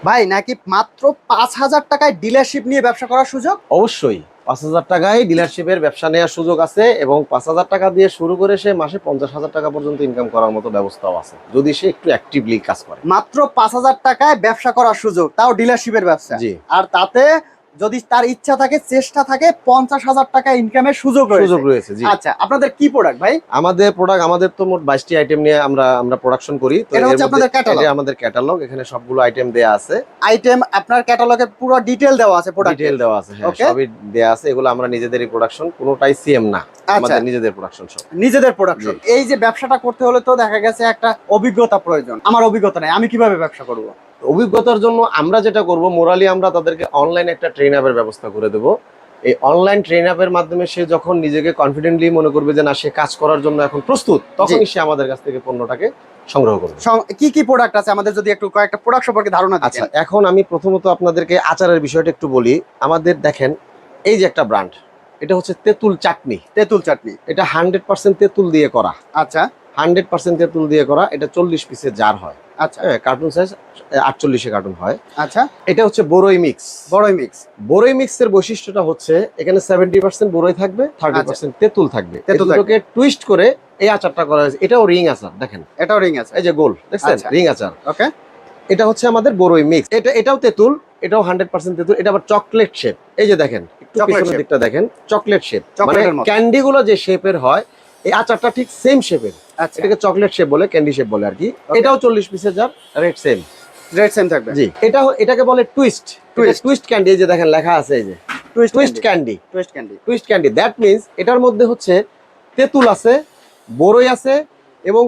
ভাই নাকি মাত্র পাঁচ হাজার টাকায় ডিলারশিপ নিয়ে ব্যবসা করার সুযোগ? অবশ্যই। পাঁচ হাজার টাকায় ডিলারশিপের ব্যবসা নেওয়ার সুযোগ আছে এবং পাঁচ হাজার টাকা দিয়ে শুরু করে সে মাসে পঞ্চাশ হাজার টাকা পর্যন্ত ইনকাম করার মতো ব্যবস্থাও আছে যদি সে একটু অ্যাক্টিভলি কাজ করে। মাত্র পাঁচ হাজার টাকায় ব্যবসা করার সুযোগ তাও ডিলারশিপের ব্যবসা। জি। আর তাতে যদি তার ইচ্ছা থাকে চেষ্টা থাকে পঞ্চাশ হাজার টাকা ইনকামের সুযোগ সুযোগ রয়েছে আচ্ছা আপনাদের কি প্রোডাক্ট ভাই? আমাদের প্রোডাক্ট আমাদের তো মোট বাইশটি আইটেম নিয়ে আমরা আমরা প্রোডাকশন করি। তো আমাদের ক্যাটালগ এখানে সবগুলো আইটেম দেয়া আছে। আইটেম আপনার ক্যাটালগে পুরো ডিটেল দেওয়া আছে প্রোডাক্ট ডিটেল দেওয়া আছে সবই দেয়া আছে। এগুলো আমরা নিজেদেরই প্রোডাকশন কোনোটাই সিএম না। আচ্ছা। আমাদের নিজেদের প্রোডাকশন সব। নিজেদের প্রোডাকশন এই যে ব্যবসাটা করতে হলে তো দেখা গেছে একটা অভিজ্ঞতা প্রয়োজন। আমার অভিজ্ঞতা নাই আমি কীভাবে ব্যবসা করব? অভিজ্ঞতার জন্য আমরা যেটা করব মোরালি আমরা তাদেরকে অনলাইন একটা ট্রেন আপের ব্যবস্থা করে দেব। এই অনলাইন ট্রেন আপের মাধ্যমে সে যখন নিজেকে কনফিডেন্টলি মনে করবে যে না সে কাজ করার জন্য এখন প্রস্তুত তখনই সে আমাদের কাছ থেকে পণ্যটাকে সংগ্রহ করবে। কি কি প্রোডাক্ট আছে? আমাদের যদি একটু কয়েকটা প্রোডাক্ট সম্পর্কে ধারণা আচ্ছা এখন আমি প্রথমত আপনাদেরকে আচারের বিষয়টা একটু বলি। আমাদের দেখেন এই যে একটা ব্র্যান্ড এটা হচ্ছে তেঁতুল চাটনি। তেঁতুল চাটনি। এটা হান্ড্রেড পার্সেন্ট তেঁতুল দিয়ে করা। আচ্ছা। হান্ড্রেড পার্সেন্ট তেঁতুল দিয়ে করা এটা চল্লিশ পিসের জার হয়। আচ্ছা। কার্টুন সাইজ আটচল্লিশে কার্টুন হয়। আচ্ছা। এটা হচ্ছে বড়ই মিক্স বড়ই মিক্স বড়ই মিক্সের বৈশিষ্ট্যটা হচ্ছে এখানে সেভেন্টি পার্সেন্ট বড়ই থাকবে থার্টি পার্সেন্ট তেঁতুল থাকবে। আচ্ছা। তেঁতুলকে টুইস্ট করে এই আচারটা করা হয়েছে। এটাও রিং আচার দেখেন। এটাও রিং আছে এই যে গোল দেখছেন? আচ্ছা। রিং আচার। ওকে। এটা হচ্ছে আমাদের বড়ই মিক্স এটা এটাও তেঁতুল এটাও হান্ড্রেড পার্সেন্ট তেঁতুল এটা আবার চকলেট শেপ এই যে দেখেন একটু পিছনের দিকটা দেখেন। চকলেট শেপ মানে চকলেটের মতো। ক্যান্ডি গুলো যে শেপের হয় এই আচারটা ঠিক সেম শেপের আচ্ছা। এটাকে চকলেট শেপ বলে ক্যান্ডি শেপ বলে আর কি এটাও চল্লিশ পিসের যার রেট সেম রেড সেম থাকবে। জি। এটা এটাকে বলে টুইস্ট টুইস্ট টুইস্ট ক্যান্ডি এই যে দেখেন লেখা আছে এই যে। Twist twist candy twist candy twist candy that means এটার মধ্যে হচ্ছে তেঁতুল আছে বড়ই আছে এবং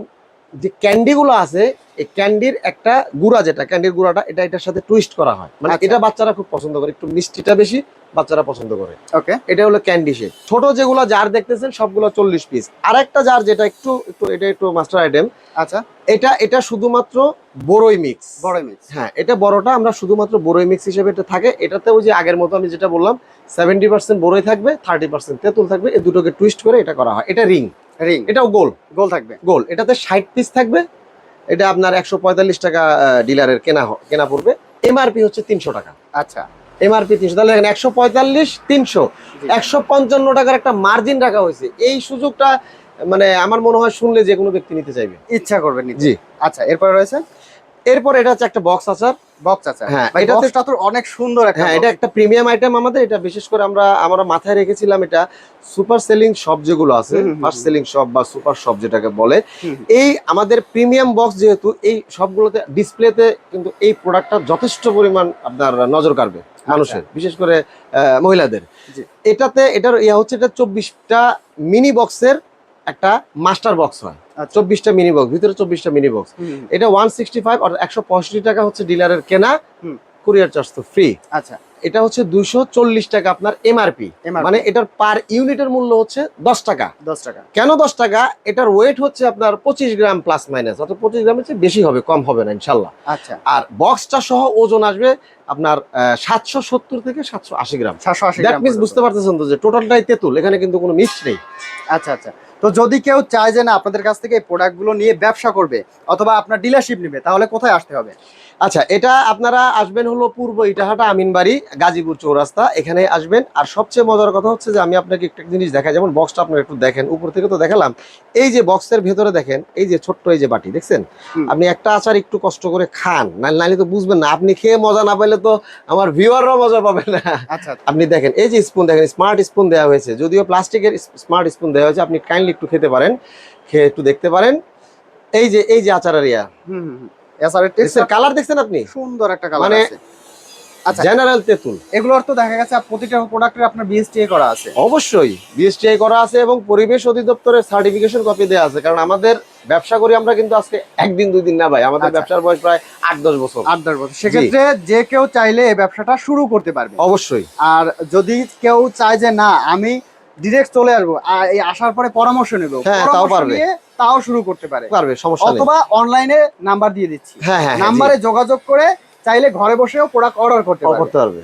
যে ক্যান্ডিগুলো আছে এই ক্যান্ডির একটা গুঁড়া যেটা ক্যান্ডির গুঁড়াটা এটা এটার সাথে টুইস্ট করা হয়। মানে আচ্ছা। এটা বাচ্চারা খুব পছন্দ করে একটু মিষ্টিটা বেশি বাচ্চারা পছন্দ করে। ওকে। এটা হলো ক্যান্ডি শেপ। ছোট যেগুলো জার দেখতেছেন সবগুলো চল্লিশ পিস আর একটা জার যেটা একটু একটু এটা একটু মাস্টার আইটেম আচ্ছা। এটা এটা শুধুমাত্র বড়ই মিক্স বড়ই মিক্স হ্যাঁ এটা বড়টা আমরা শুধুমাত্র বড়ই মিক্স হিসেবে এটা থাকে। এটাতে ওই যে আগের মতো আমি যেটা বললাম সেভেন্টি পার্সেন্ট বড়ই থাকবে থার্টি পার্সেন্ট তেঁতুল থাকবে এই দুটোকে টুইস্ট করে এটা করা হয়। এটা রিং রিং এটাও গোল। গোল থাকবে। গোল। এটাতে ষাট পিস থাকবে এটা আপনার একশো পঁয়তাল্লিশ টাকা ডিলারের কেনা কেনা পড়বে। এমআরপি হচ্ছে তিনশো টাকা। আচ্ছা। এমআরপি তিনশো। তাহলে দেখেন একশো পঁয়তাল্লিশ তিনশো। একশো পঞ্চান্ন টাকার একটা মার্জিন রাখা হয়েছে। এই সুযোগটা মানে আমার মনে হয় শুনলে যে কোনো ব্যক্তি নিতে চাইবে। ইচ্ছা করবেন জি। আচ্ছা এরপরে রয়েছে? এরপর এটা হচ্ছে একটা বক্স আচার বক্স আছে। হ্যাঁ, বক্সটা তো অনেক সুন্দর একটা হ্যাঁ এটা একটা প্রিমিয়াম আইটেম আমাদের এটা বিশেষ করে আমরা আমরা মাথায় রেখেছিলাম এটা সুপার সেলিং শপ যেগুলো আছে। ফার্স্ট সেলিং শপ বা সুপার শপ যেটাকে বলে এই আমাদের প্রিমিয়াম বক্স যেহেতু এই সবগুলোতে ডিসপ্লেতে কিন্তু এই প্রোডাক্টটা যথেষ্ট পরিমাণ আপনার নজর কাড়বে মানুষের বিশেষ করে মহিলাদের। আচ্ছা। এটাতে এটার ইয়া হচ্ছে এটা চব্বিশটা মিনি বক্সের একটা মাস্টার বক্স হয়। আচ্ছা। চব্বিশটা মিনি বক্স ভিতরে চব্বিশটা মিনি বক্স এটা ওয়ান সিক্সটি ফাইভ অর্থাৎ একশো পঁয়ষট্টি টাকা হচ্ছে ডিলারের কেনা কুরিয়ার চার্জ তো ফ্রি আচ্ছা। এটা হচ্ছে দুইশো চল্লিশ টাকা আপনার এমআরপি মানে এটার পার ইউনিটের মূল্য হচ্ছে দশ টাকা। দশ টাকা। কেন দশ টাকা? এটার ওয়েট হচ্ছে আপনার পঁচিশ গ্রাম প্লাস মাইনাস অর্থাৎ পঁচিশ গ্রামের চেয়ে বেশি হবে কম হবে না ইনশাল্লাহ। আচ্ছা। আর বক্সটা সহ ওজন আসবে আপনার সাতশো সত্তর থেকে সাতশো আশি গ্রাম। সাতশো আশি বুঝতে পারতেছেন তো যে টোটালটাই তেঁতুল এখানে কিন্তু কোনো মিক্স নেই। আচ্ছা আচ্ছা। তো যদি কেউ চায় যে না আপনাদের কাছ থেকে এই প্রোডাক্টগুলো নিয়ে ব্যবসা করবে অথবা আপনার ডিলারশিপ নেবে, তাহলে কোথায় আসতে হবে? আচ্ছা এটা আপনারা আসবেন হলো পূর্ব ইটাহাটা আমিনবাড়ি গাজীপুর চৌরাস্তা এখানে আসবেন। আর সবচেয়ে মজার কথা হচ্ছে যে আমি আপনাকে একটা জিনিস দেখাই যেমন বক্সটা আপনারা একটু দেখেন উপর থেকে তো দেখালাম। এই যে বক্সের ভেতরে দেখেন এই যে ছোট্ট এই যে বাটি দেখছেন? আপনি একটা আচার একটু কষ্ট করে খান নাহলে নাহলে তো বুঝবেন না। আপনি খেয়ে মজা না পাইলে তো আমার ভিউয়াররাও মজা পাবে না। আচ্ছা আপনি দেখেন এই যে স্পুন দেখেন স্মার্ট স্পুন দেওয়া হয়েছে। যদিও প্লাস্টিকের স্মার্ট স্পুন দেওয়া হয়েছে আপনি কাইন্ডলি একটু খেতে পারেন। খেয়ে একটু দেখতে পারেন। এই যে এই যে আচারের ইয়া। হুম। কালার দেখছেন আপনি? সুন্দর একটা কালার মানে- আছে। আচ্ছা জেনারেল তেঁতুল। এগুলোর তো দেখা গেছে প্রতিটা প্রোডাক্টের আপনার করা আছে। অবশ্যই বিএসটিআই করা আছে এবং পরিবেশ অধিদপ্তরের সার্টিফিকেশন কপি দেওয়া আছে। কারণ আমাদের ব্যবসা করি আমরা কিন্তু আজকে একদিন দুই দিন না ভাই। আমাদের আচ্ছা। ব্যবসার বয়স প্রায় আট দশ বছর। আট দশ বছর সেক্ষেত্রে যে কেউ চাইলে এই ব্যবসাটা শুরু করতে পারবে। অবশ্যই। আর যদি কেউ চায় যে না আমি ডিরেক্ট চলে আসব। আর এই আসার পরে পরামর্শ নেব। হ্যাঁ, তাও পারবে। তাও শুরু করতে পারে। পারবে সমস্যা অথবা অনলাইনে নাম্বার দিয়ে দিচ্ছি। হ্যাঁ হ্যাঁ নাম্বারে যোগাযোগ করে চাইলে ঘরে বসেও প্রোডাক্ট অর্ডার করতে হ্যাঁ, পারবে। করতে পারবে।